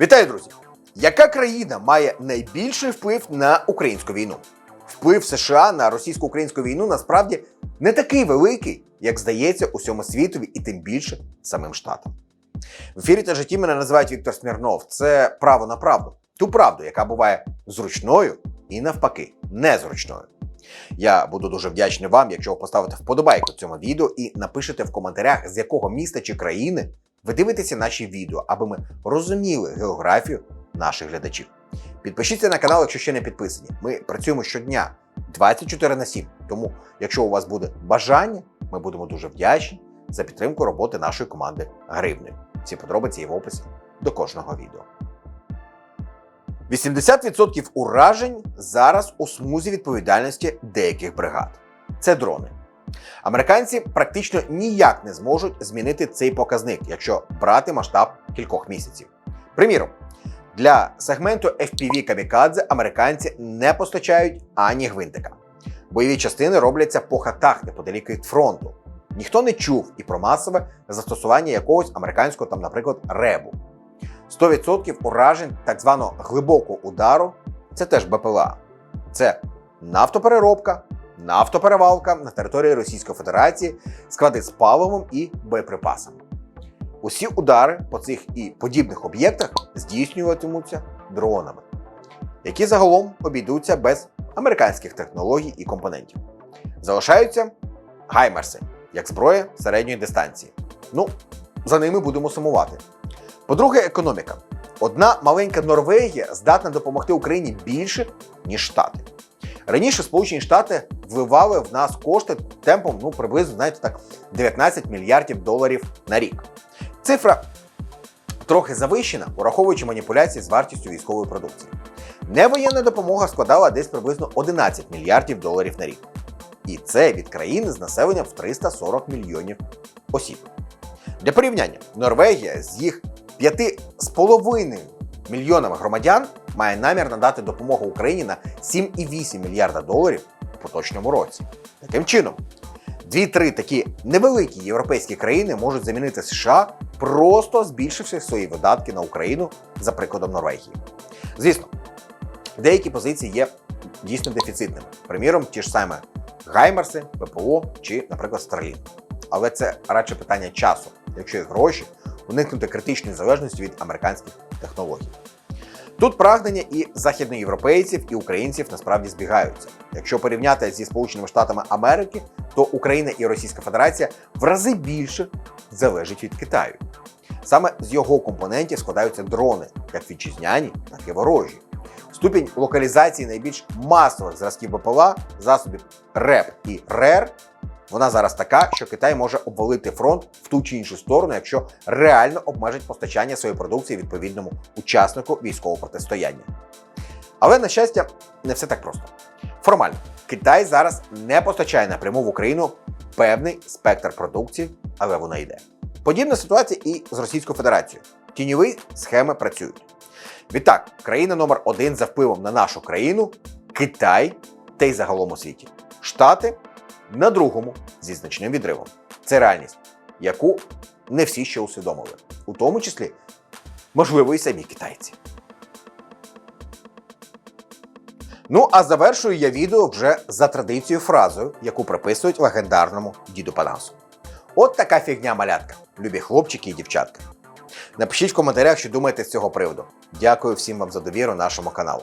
Вітаю, друзі! Яка країна має найбільший вплив на українську війну? Вплив США на російсько-українську війну насправді не такий великий, як здається усьому світові, і тим більше самим штатам. В ефірі та житті мене називають Віктор Смірнов. Це право на правду. Ту правду, яка буває зручною і навпаки незручною. Я буду дуже вдячний вам, якщо ви поставите вподобайку цьому відео і напишете в коментарях, з якого міста чи країни ви дивитеся наші відео, аби ми розуміли географію наших глядачів. Підпишіться на канал, якщо ще не підписані. Ми працюємо щодня 24 на 7. Тому, якщо у вас буде бажання, ми будемо дуже вдячні за підтримку роботи нашої команди Гривнею. Всі подробиці є в описі до кожного відео. 80% уражень зараз у смузі відповідальності деяких бригад. Це дрони. Американці практично ніяк не зможуть змінити цей показник, якщо брати масштаб кількох місяців. Приміром, для сегменту FPV Камікадзе американці не постачають ані гвинтика. Бойові частини робляться по хатах неподалік від фронту. Ніхто не чув і про масове застосування якогось американського, там, наприклад, ребу. 100% уражень так званого глибокого удару це теж БПЛА. Це нафтопереробка, нафтоперевалка на території Російської Федерації, склади з паливом і боєприпасами. Усі удари по цих і подібних об'єктах здійснюватимуться дронами, які загалом обійдуться без американських технологій і компонентів. Залишаються гаймерси як зброя середньої дистанції. Ну, за ними будемо сумувати. По-друге, економіка. Одна маленька Норвегія здатна допомогти Україні більше, ніж Штати. Раніше Сполучені Штати вливали в нас кошти темпом ну, приблизно знаєте, так, 19 мільярдів доларів на рік. Цифра трохи завищена, враховуючи маніпуляції з вартістю військової продукції. Невоєнна допомога складала десь приблизно 11 мільярдів доларів на рік. І це від країни з населенням в 340 мільйонів осіб. Для порівняння, Норвегія з їх 5,5 мільйонами громадян має намір надати допомогу Україні на 7,8 мільярда доларів у поточному році. Таким чином, дві-три такі невеликі європейські країни можуть замінити США, просто збільшивши свої видатки на Україну за прикладом Норвегії. Звісно, деякі позиції є дійсно дефіцитними. Приміром, ті ж саме Гаймерси, ППО чи, наприклад, Starlink. Але це радше питання часу, якщо є гроші, уникнути критичної залежності від американських технологій. Тут прагнення і західноєвропейців, і українців насправді збігаються. Якщо порівняти зі Сполученими Штатами Америки, то Україна і Російська Федерація в рази більше залежать від Китаю. Саме з його компонентів складаються дрони, як вітчизняні, так і ворожі. Ступінь локалізації найбільш масових зразків БПЛА, засобів РЕП і РЕР, вона зараз така, що Китай може обвалити фронт в ту чи іншу сторону, якщо реально обмежить постачання своєї продукції відповідному учаснику військового протистояння. Але, на щастя, не все так просто. Формально, Китай зараз не постачає напряму в Україну певний спектр продукції, але вона йде. Подібна ситуація і з Російською Федерацією. Тіньові схеми працюють. Відтак, країна номер один за впливом на нашу країну Китай та й загалом у світі. Штати на другому зі значним відривом. Це реальність, яку не всі ще усвідомили, у тому числі, можливо, і самі китайці. Ну а завершую я відео вже за традицією фразою, яку приписують легендарному діду Панасу. От така фігня малятка, любі хлопчики і дівчатка. Напишіть в коментарях, що думаєте з цього приводу. Дякую всім вам за довіру нашому каналу.